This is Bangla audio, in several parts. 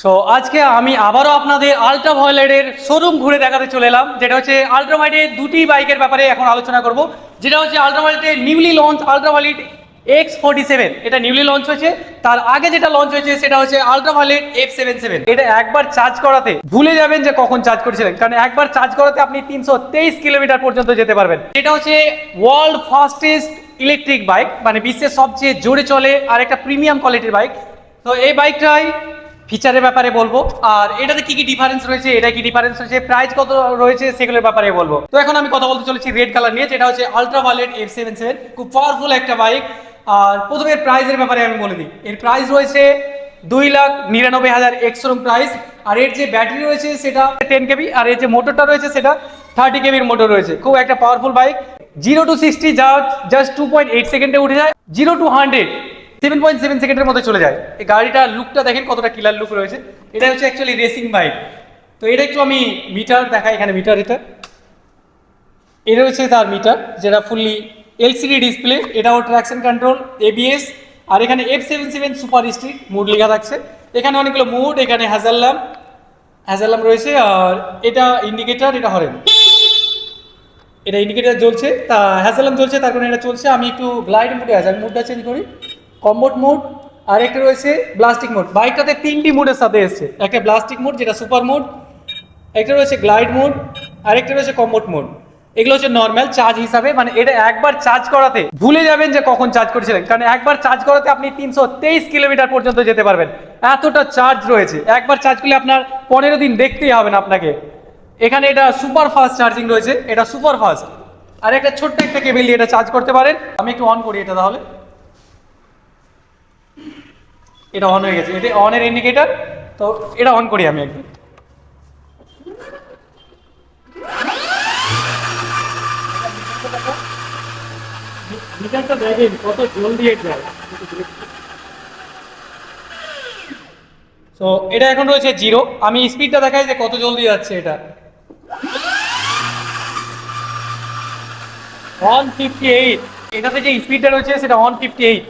সো আজকে আমি আবারও আপনাদের আলট্রা ভয়েলেটের শোরুম ঘুরে দেখাতে চলে এলাম, যেটা হচ্ছে আলট্রা দুটি বাইকের ব্যাপারে এখন আলোচনা করব, যেটা হচ্ছে ultra newly launch ultra X forty seven এটা নিউলি লঞ্চ হয়েছে, তার আগে যেটা লঞ্চ হয়েছে সেটা হচ্ছে আলট্রাভাইলেট এফ সেভেন সেভেন এটা একবার চার্জ করাতে ভুলে যাবেন যে কখন চার্জ করেছিলেন, কারণ একবার চার্জ করাতে আপনি তিনশো তেইশ কিলোমিটার পর্যন্ত যেতে পারবেন। এটা হচ্ছে ওয়ার্ল্ড ফাস্টেস্ট ইলেকট্রিক বাইক মানে বিশ্বের সবচেয়ে জোরে চলে আর একটা প্রিমিয়াম কোয়ালিটির বাইক তো এই বাইকটাই ফিচারের ব্যাপারে বলব। আর এটাতে কি কি ডিফারেন্স রয়েছে, এটা কি ডিফারেন্স রয়েছে প্রাইস কত রয়েছে, সেগুলোর ব্যাপারে বলব। তো এখন আমি কথা বলতে চলেছি রেড কালার নিয়ে, যেটা হচ্ছে ultra violet F seven seven খুব পাওয়ারফুল একটা বাইক আর প্রথমে প্রাইসের ব্যাপারে আমি বলে দিই। এর প্রাইস রয়েছে দুই লাখ নিরানব্বই হাজার এক্সরুম প্রাইস আর এর যে ব্যাটারি রয়েছে, সেটা টেন কেবি আর এর যে মোটরটা রয়েছে, সেটা থার্টি কেবির মোটর রয়েছে। খুব একটা powerful bike zero to sixty যা জাস্ট টু পয়েন্ট এইট সেকেন্ডে উঠে যায়। Zero to hundred seven point seven সেকেন্ডের মধ্যে চলে যায়। এই গাড়িটার লুকটা দেখেন কতটা কিলার লুক রয়েছে। এটা হচ্ছে অ্যাকচুয়ালি রেসিং বাইক তো এটা একটু আমি মিটার দেখাই এখানে মিটার এটা। এটা হচ্ছে তার মিটার যেটা ফুললি এলসিডি ডিসপ্লে এটাও ট্র্যাকশন কন্ট্রোল এবিএস আর এখানে F seven seven super street mode লেখা থাকছে। এখানে অনেকগুলো মুড এখানে হ্যাজাল্লাম হ্যাজাল্লাম রয়েছে, আর এটা ইন্ডিকেটর এটা হরেন। এটা ইন্ডিকেটর জ্বলছে, তা হ্যাজালাম জ্বলছে, তার কারণে এটা চলছে। আমি একটু গ্লাইড মোডে আছি মুডটা চেঞ্জ করি। কম্বোট মোড আর একটা রয়েছে ব্লাস্টিক মোড। বাইকটাতে তিনটি মোডের সাথে এসছে। একটা ব্লাস্টিক মোড, যেটা সুপার মোড, একটা রয়েছে গ্লাইড মোড আর একটা রয়েছে কম্বোট মোড। এগুলো হচ্ছে নর্মাল চার্জ হিসাবে মানে এটা একবার চার্জ করাতে ভুলে যাবেন যে কখন চার্জ করেছিলেন। কারণ একবার চার্জ করাতে আপনি তিনশো তেইশ কিলোমিটার পর্যন্ত যেতে পারবেন। এতটা চার্জ রয়েছে। একবার চার্জ করলে আপনার পনেরো দিন দেখতেই হবে না আপনাকে। এখানে এটা সুপার ফাস্ট চার্জিং রয়েছে। এটা সুপার ফাস্ট। আর একটা ছোট্ট একটা কেবিল দিয়ে এটা চার্জ করতে পারেন। আমি একটু অন করি এটা তাহলে। এটা অন হয়ে গেছে। এটা অনের ইন্ডিকেটর তো এটা অন করি আমি একদম মিটারটা দেখেন কত জলদি যায়। তো এটা এখন রয়েছে জিরো আমি স্পিডটা দেখাই যে কত জলদি যাচ্ছে এটা। ওয়ান ফিফটি এইট এটাতে যে স্পিডটা রয়েছে সেটা ওয়ান ফিফটি এইট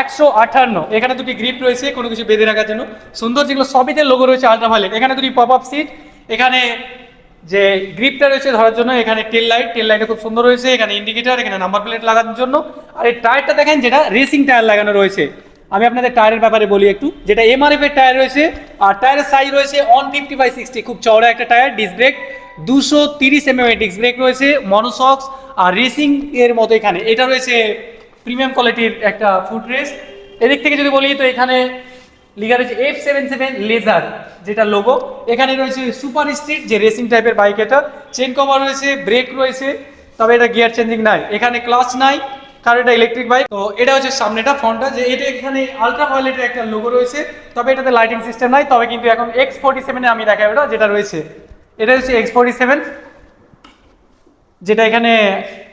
একশো আঠান্ন। এখানে দুটি গ্রিপ রয়েছে, কোনো কিছু বেঁধে রাখার জন্য। সুন্দর যেগুলো সবিতে লোগো রয়েছে আল্ট্রাভায়োলেট এখানে দুটি পপ আপ সিট এখানে যে গ্রিপটা রয়েছে ধরার জন্য, এখানে টেল লাইট টেল লাইটে খুব সুন্দর রয়েছে। এখানে ইন্ডিকেটর এখানে নাম্বার প্লেট লাগানোর জন্য। আর এই টায়ারটা দেখেন, যেটা রেসিং টায়ার লাগানো রয়েছে। আমি আপনাদের টায়ারের ব্যাপারে বলি একটু। যেটা এমআরএফ এর টায়ার রয়েছে, আর টায়ারের সাইজ রয়েছে ওয়ান ফিফটি বাই সিক্সটি খুব চওড়া একটা টায়ার ডিস্ক ব্রেক দুশো তিরিশ এম এর ডিস্ক ব্রেক রয়েছে মনোসক্স আর রেসিং এর মতো এখানে। এটা রয়েছে প্রিমিয়াম কোয়ালিটির একটা ফুট রেস এদিক থেকে যদি বলি, তো এখানে লিখা রয়েছে এফ সেভেন সেভেন লেজার যেটা লোগো এখানে রয়েছে সুপার স্ট্রিট যে রেসিং টাইপের বাইক এটা। চেন কভার রয়েছে ব্রেক রয়েছে, তবে এটা গিয়ার চেঞ্জিং নাই। এখানে ক্লাচ নাই, কারণ এটা ইলেকট্রিক বাইক তো এটা হচ্ছে সামনেটা, ফ্রন্টটা, যে এটা এখানে আলট্রা ভায়োলেটের একটা লোগো রয়েছে, তবে এটাতে লাইটিং সিস্টেম নাই। তবে কিন্তু এখন এক্স ফোর্টি সেভেনে আমি দেখাই ওটা যেটা রয়েছে। এটা হচ্ছে এক্স ফোর্টি সেভেন যেটা এখানে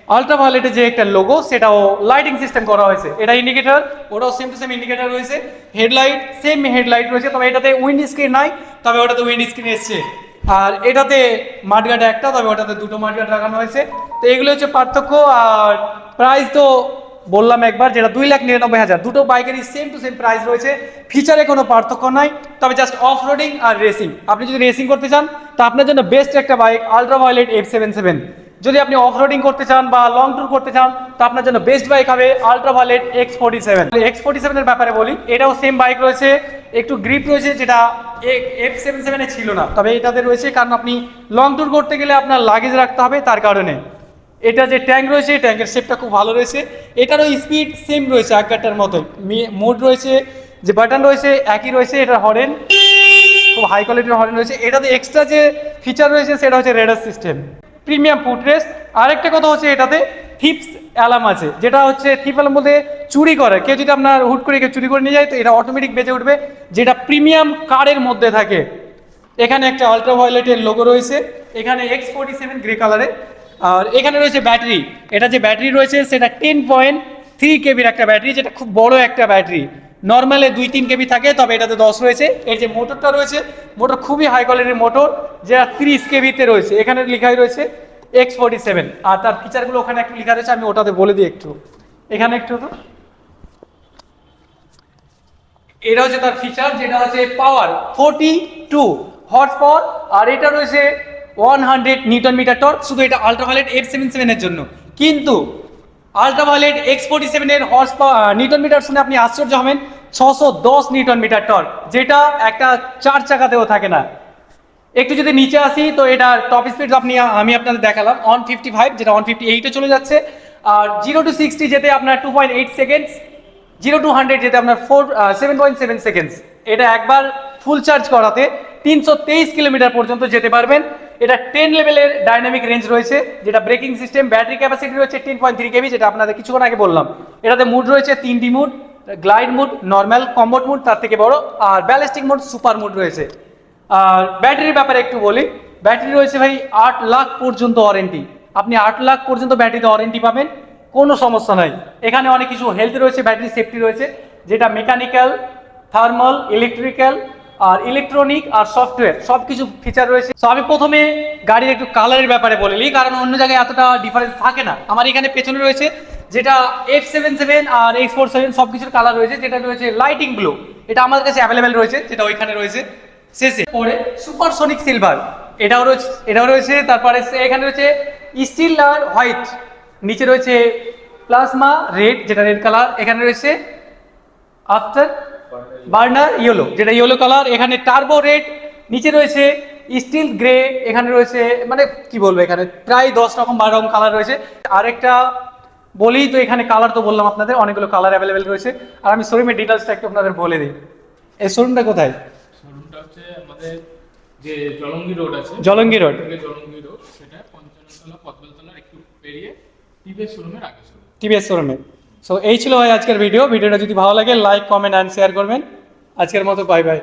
আলট্রা ভায়োলেটের যে একটা লোগো সেটাও লাইটিং সিস্টেম করা হয়েছে। এটা ইন্ডিকেটর ওটাও সেম টু সেম ইন্ডিকেটর রয়েছে। হেডলাইট সেম হেডলাইট রয়েছে, তবে এটাতে উইন্ড স্ক্রিন নাই, তবে ওটাতে উইন্ড স্ক্রিন এসছে। আর এটাতে মাঠগার্ড একটা, তবে ওটাতে দুটো মাঠগার্ড লাগানো হয়েছে। তো এগুলো হচ্ছে পার্থক্য, আর প্রাইস তো বললাম একবার, যেটা দুই লাখ নিরানব্বই হাজার। দুটো বাইকেরই সেম টু সেম প্রাইস রয়েছে। ফিচারে কোনো পার্থক্য নাই, তবে জাস্ট অফ রোডিং আর রেসিং আপনি যদি রেসিং করতে চান, তা আপনার জন্য বেস্ট একটা bike Ultraviolette F seven seven যদি আপনি অফ রোডিং করতে চান বা লং ট্যুর করতে চান, তো আপনার জন্য বেস্ট বাইক হবে Ultraviolette X forty seven X forty সেভেনের ব্যাপারে বলি, এটাও সেম বাইক রয়েছে, একটু গ্রিপ রয়েছে যেটা এফ সেভেন সেভেনে ছিল না। তবে এটাতে রয়েছে, কারণ আপনি লং ট্যুর করতে গেলে আপনার লাগেজ রাখতে হবে, তার কারণে। এটা যে ট্যাঙ্ক রয়েছে ট্যাঙ্কের শেপটা খুব ভালো রয়েছে। এটারও স্পিড সেম রয়েছে আগকারটার মতোই। মোড রয়েছে, যে বাটন রয়েছে, একই রয়েছে এটা হরেন খুব হাই কোয়ালিটির হরেন রয়েছে। এটাতে এক্সট্রা যে ফিচার রয়েছে, সেটা হচ্ছে রেডার সিস্টেম প্রিমিয়াম ফুটরেস্ট আরেকটা কথা হচ্ছে এটাতে থিপস অ্যালার্ম আছে, যেটা হচ্ছে থিপ অ্যালার্ম বলতে চুরি করে। কেউ যদি আপনার হুট করে কেউ চুরি করে নিয়ে যায়, তো এটা অটোমেটিক বেজে উঠবে, যেটা প্রিমিয়াম কারের মধ্যে থাকে। এখানে একটা আলট্রা ভায়োলেটের লোগো রয়েছে, এখানে এক্স ফোর্টি সেভেন গ্রে কালারে আর এখানে রয়েছে ব্যাটারি এটা যে ব্যাটারি রয়েছে, সেটা টেন পয়েন্ট থ্রি কেবির একটা ব্যাটারি যেটা খুব বড় একটা ব্যাটারি নর্মালে দুই তিন কেবি থাকে, তবে এটাতে দশ রয়েছে। এর যে মোটরটা রয়েছে, মোটর খুবই হাই কোয়ালিটির মোটর যেটা তিরিশ কেবিতে রয়েছে। এখানে লেখাই রয়েছে এক্স ফোর্টি সেভেন আর তার ফিচারগুলো ওখানে একটু লেখা রয়েছে, আমি ওটাতে বলে দিই একটু। এখানে একটু তো। এটা হচ্ছে তার ফিচার যেটা হচ্ছে power forty two horse power আর এটা রয়েছে one hundred newton meter torque শুধু এটা আল্ট্রাভায়োলেট এফ সেভেন সেভেনের জন্য। কিন্তু আল্ট্রাভায়োলেট এক্স ফোর্টি সেভেনের হর্স নিউটন মিটার শুনে আপনি আশ্চর্য হবেন। ছশো দশ নিউটন মিটার টর্ক, যেটা একটা চার চাকাতেও থাকে না। একটু যদি নিচে আসি, তো এটা টপ স্পিড আপনি, আমি আপনাদের দেখালাম অন ফিফটি ফাইভ যেটা অন ফিফটি এইটে চলে যাচ্ছে। আর জিরো টু সিক্সটি যেতে আপনার two point eight seconds zero to hundred যেতে আপনার four seven point seven seconds এটা একবার ফুল চার্জ করাতে তিনশো তেইশ কিলোমিটার পর্যন্ত যেতে পারবেন। এটা টেন লেভেলের ডাইনামিক রেঞ্জ রয়েছে, যেটা ব্রেকিং সিস্টেম ব্যাটারি ক্যাপাসিটি রয়েছে টেন পয়েন্ট থ্রি কেবি যেটা আপনাদের কিছুক্ষণ আগে বললাম। এটাতে মুড রয়েছে তিনটি mode glide mode normal combat mode তার থেকে বড়, আর ব্যালিস্টিক মুড সুপার মুড রয়েছে। আর ব্যাটারির ব্যাপারে একটু বলি। ব্যাটারি রয়েছে ভাই, আট লাখ পর্যন্ত ওয়ারেন্টি আপনি আট লাখ পর্যন্ত ব্যাটারিতে ওয়ারেন্টি পাবেন, কোনো সমস্যা নাই। এখানে অনেক কিছু হেলথ রয়েছে ব্যাটারি সেফটি রয়েছে, যেটা মেকানিক্যাল থার্মাল ইলেকট্রিক্যাল আর ইলেকট্রনিক আর সফটওয়্যার সব কিছু ফিচার রয়েছে। তো আমি প্রথমে গাড়ির একটু কালারের ব্যাপারে বলে নিই, কারণ অন্য জায়গায় এতটা ডিফারেন্স থাকে না। আমার এখানে পেছনে রয়েছে যেটা এফ সেভেন সেভেন আর এক্স ফোর সেভেন সব কিছুর কালার রয়েছে, যেটা রয়েছে লাইটিং ব্লু এটা আমাদের কাছে অ্যাভেলেবেল রয়েছে, যেটা ওইখানে রয়েছে। শেষে পরে সুপারসনিক সিলভার এটাও রয়েছে এটাও রয়েছে, তারপরে এখানে রয়েছে স্টিল আর হোয়াইট নিচে রয়েছে প্লাজমা রেড যেটা রেড কালার এখানে রয়েছে আফটার বার্নার ইয়েলো যেটা ইয়েলো কালার এখানে টার্বো রেড নিচে রয়েছে স্টিল গ্রে এখানে রয়েছে মানে কি বলব এখানে? প্রায় দশ রকম বারো রকম কালার রয়েছে। আরেকটা বলি তো এখানে কালার তো বললাম আপনাদের অনেকগুলো কালার অ্যাভেলেবেল রয়েছে। আর আমি শোরুমের ডিটেলসটা একটু আপনাদের বলে দিই। এই শোরুমটা কোথায়? শোরুমটা হচ্ছে আমাদের যে জলঙ্গি রোড আছে জলঙ্গি রোড জলঙ্গি রোড সেটা পদ্মতলার একটু পেরিয়ে টিভিএস শোরুমের আগে টিভিএস শোরুমে সো এই ছিল ভাই আজকের ভিডিও ভিডিওটা যদি ভালো লাগে লাইক কমেন্ট অ্যান্ড শেয়ার করবেন। আজকের মতো বাই বাই